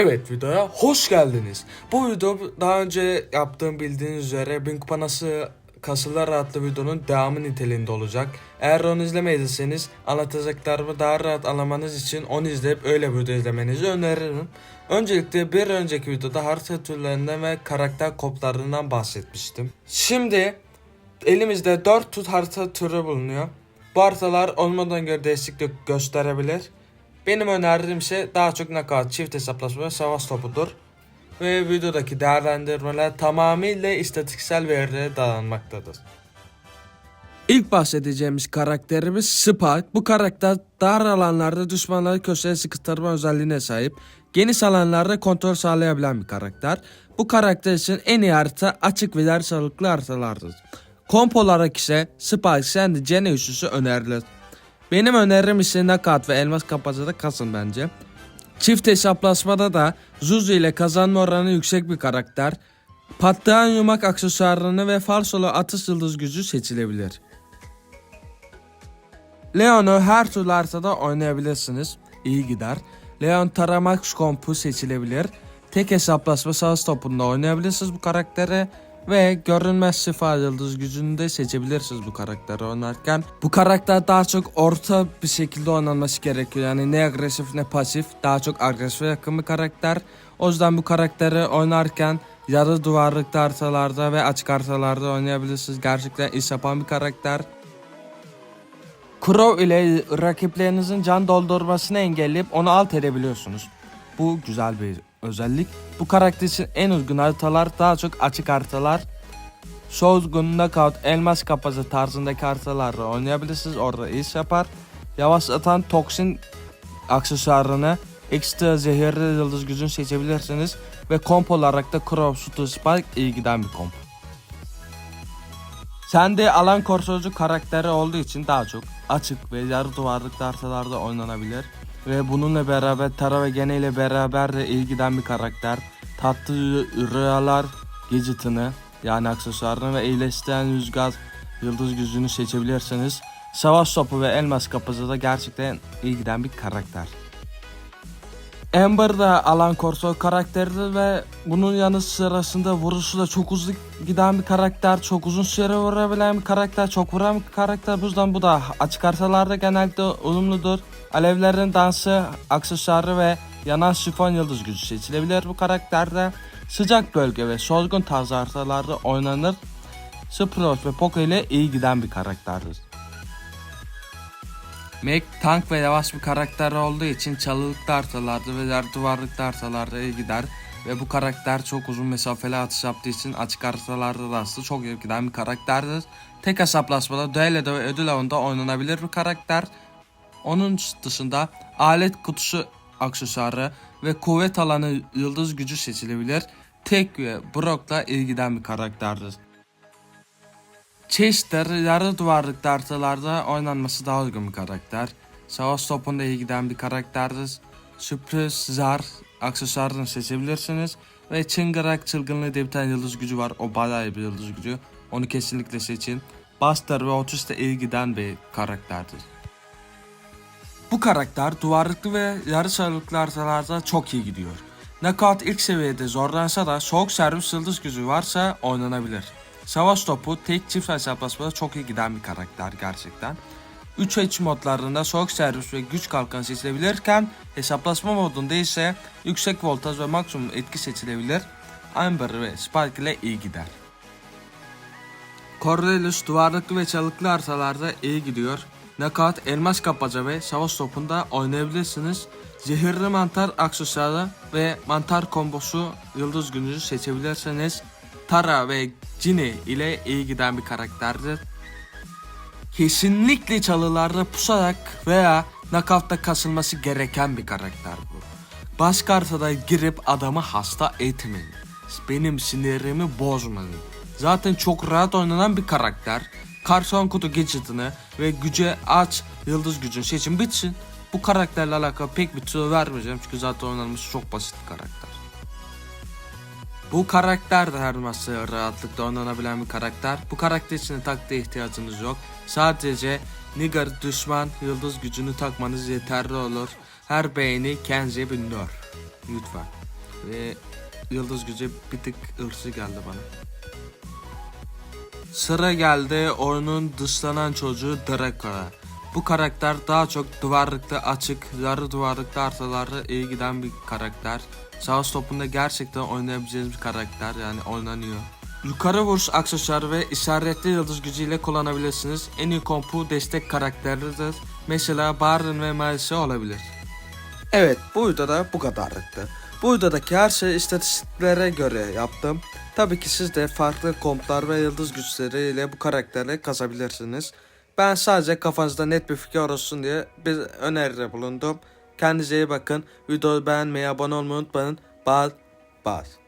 Evet videoya hoş geldiniz. Bu video daha önce yaptığım bildiğiniz üzere 1000 kupa nasıl kasılır adlı videonun devamı niteliğinde olacak. Eğer onu izlemediyseniz anlatacaklarımı daha rahat anlamanız için onu izleyip öyle video izlemenizi öneririm. Öncelikle bir önceki videoda harita türlerinden ve karakter koplarından bahsetmiştim. Şimdi elimizde 4 tut harita türü bulunuyor. Bu haritalar olmadan göre değişiklik gösterebilir. Benim önerdiğim şey daha çok knockout, çift hesaplaşma ve savaş topudur. Ve videodaki değerlendirmeler tamamıyla istatistiksel verilere dayanmaktadır. İlk bahsedeceğimiz karakterimiz Spike. Bu karakter dar alanlarda düşmanları köşeye sıkıştırma özelliğine sahip. Geniş alanlarda kontrol sağlayabilen bir karakter. Bu karakter için en iyi harita açık ve sağlıklı haritalardır. Komp olarak ise Spike, Sandy, Jenny üçlüsü önerilir. Benim önerim ise Nakat ve Elmas Kapaca'da kasın bence. Çift hesaplaşmada da Zuzu ile kazanma oranı yüksek bir karakter. Patlayan yumak aksesuarını ve falsolu atış yıldız gücü seçilebilir. Leon'u her türlü haritada oynayabilirsiniz. İyi gider. Leon Taramax kompu seçilebilir. Tek hesaplaşma savaş topunda oynayabilirsiniz bu karakteri. Ve görünmez şifa yıldız gücünü de seçebilirsiniz bu karakteri oynarken. Bu karakter daha çok orta bir şekilde oynanması gerekiyor. Yani ne agresif ne pasif. Daha çok agresife yakın bir karakter. O yüzden bu karakteri oynarken yarı duvarlıkta haritalarda ve açık haritalarda oynayabilirsiniz. Gerçekten iş yapan bir karakter. Crow ile rakiplerinizin can doldurmasını engelleyip onu alt edebiliyorsunuz. Bu güzel bir özellik. Bu karakter için en uygun haritalar daha çok açık haritalar. Shotgun, Knockout, Elmas Kapazı tarzındaki haritalarla oynayabilirsiniz. Orada iş yapar. Yavaşlatan Toksin aksesuarını ekstra zehirli yıldız gücünü seçebilirsiniz. Ve komp olarak da Crow, Stu, Spike iyi giden bir komp. Sende alan korsocu karakteri olduğu için daha çok açık ve yarı duvarlık haritalarda oynanabilir. Ve bununla beraber Tara ve Gene ile beraber de iyi giden bir karakter. Tatlı rüyalar gadget'ını yani aksesuarını ve iyileştiren rüzgar yıldız gücünü seçebilirsiniz. Savaş topu ve elmas kapısı da gerçekten iyi giden bir karakter. Amber da alan korso karakteridir ve bunun yanı sırasında vuruşu da çok hızlı giden bir karakter, çok uzun süre vurabilen bir karakter, çok vuran bir karakter. Bu yüzden bu da açık haritalarda genelde uyumludur. Alevlerin dansı, aksesuarı ve yanan sifon yıldız gücü seçilebilir bu karakterde. Sıcak bölge ve solgun tarzı haritalarda oynanır. Sprout ve Poco ile iyi giden bir karakterdir. Meg tank ve yavaş bir karakter olduğu için çalılıklı haritalarda ve yer duvarlıklı haritalarda iyi gider. Ve bu karakter çok uzun mesafeli atış yaptığı için açık haritalarda da aslında çok iyi giden bir karakterdir. Tek hesaplaşmada düelloda ve ödül avında oynanabilir bir karakter. Onun dışında alet kutusu aksesuarı ve kuvvet alanı yıldız gücü seçilebilir. Tek ve Brock'la iyi giden bir karakterdir. Chester yarı duvarlık haritalarda oynanması daha uygun bir karakter. Savaş topunda iyi giden bir karakterdir. Sürpriz, zar, aksesuarını seçebilirsiniz. Ve çıngırak çılgınlığı diye bir tane yıldız gücü var. O bayağı bir yıldız gücü. Onu kesinlikle seçin. Buster ve Otis de iyi giden bir karakterdir. Bu karakter duvarlıklı ve yarı sarılıklı haritalarda çok iyi gidiyor. Knockout ilk seviyede zorlansa da soğuk servis yıldız gücü varsa oynanabilir. Savaş topu tek çift hesaplaşmada çok iyi giden bir karakter gerçekten. 3 H modlarında soğuk servis ve güç kalkanı seçilebilirken hesaplaşma modunda ise yüksek voltaj ve maksimum etki seçilebilir. Amber ve Spike ile iyi gider. Cornelius duvarlıklı ve çalıklı haritalarda iyi gidiyor. Knockout, elmas kapaca ve savaş topunda oynayabilirsiniz. Zehirli mantar aksesuarı ve mantar kombosu yıldız gücü seçebilirsiniz. Tara ve Ginny ile iyi giden bir karakterdir. Kesinlikle çalılarda pusarak veya knockout'ta kasılması gereken bir karakter bu. Başka haritada girip adamı hasta etmeyin. Benim sinirimi bozmayın. Zaten çok rahat oynanan bir karakter. Karson kutu gadget'ını ve güce aç yıldız gücünü seçin bitsin. Bu karakterle alakalı pek bir tüyo vermeyeceğim çünkü zaten oynanması çok basit bir karakter. Bu karakter de her masaya rahatlıkla oynanabilen bir karakter. Bu karakter için taktiğe ihtiyacınız yok. Sadece Nigger düşman yıldız gücünü takmanız yeterli olur. Her beğeni kendinize nerf. Lütfen. Ve yıldız gücü bir tık ırsı geldi bana. Sıra geldi oyunun dışlanan çocuğu Draco'ya. Bu karakter daha çok duvarlıkta açık, yarı duvarlıkta artıları iyi giden bir karakter. Savaş topunda gerçekten oynayabileceğiniz bir karakter yani oynanıyor. Yukarı vuruş aksesuarı ve işaretli yıldız gücüyle kullanabilirsiniz. En iyi kompu destek karakterlidir. Mesela Baron ve Miles'i olabilir. Evet bu videoda bu kadarlıktı. Bu videodaki her şeyi istatistiklere göre yaptım. Tabii ki siz de farklı komplar ve yıldız güçleriyle bu karakterle kasabilirsiniz. Ben sadece kafanızda net bir fikir olsun diye bir öneride bulundum. Kendinize iyi bakın. Videoyu beğenmeyi, abone olmayı unutmayın. Bye bye.